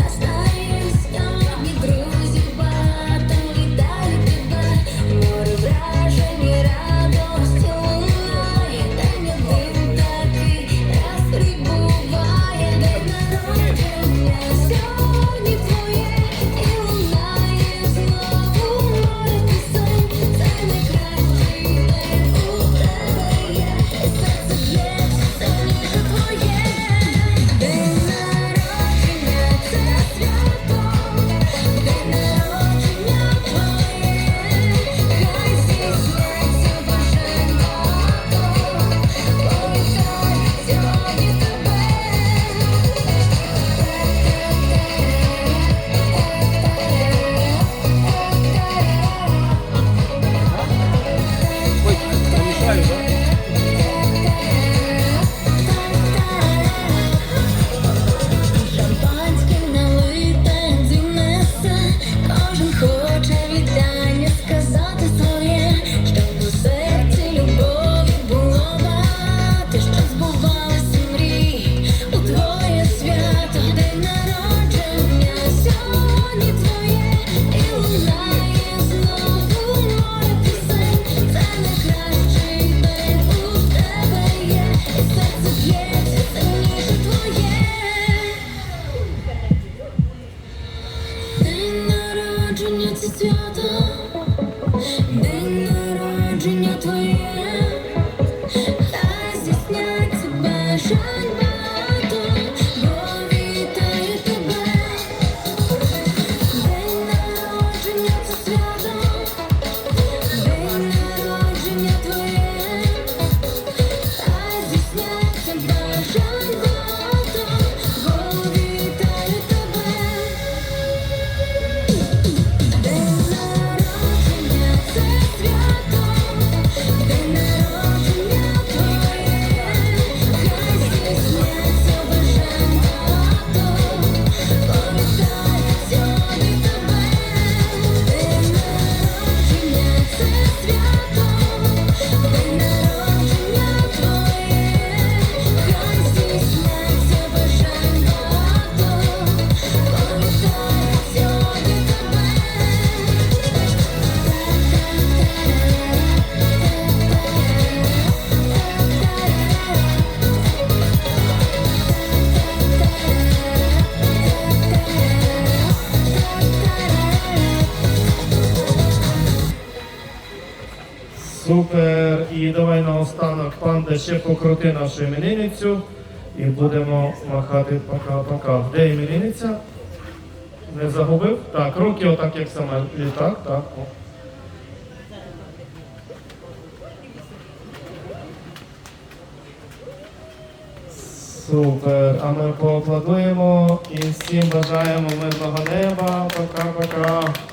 last night. свято, день народження твоє. Супер. І давай наостанок, панда, ще покрути нашу іменинницю. І будемо махати пока-пока. Де іменинниця? Не загубив? Так, руки отак, як саме. І так, так. О. Супер. А ми поаплодуємо і всім бажаємо мирного неба. Пока-пока.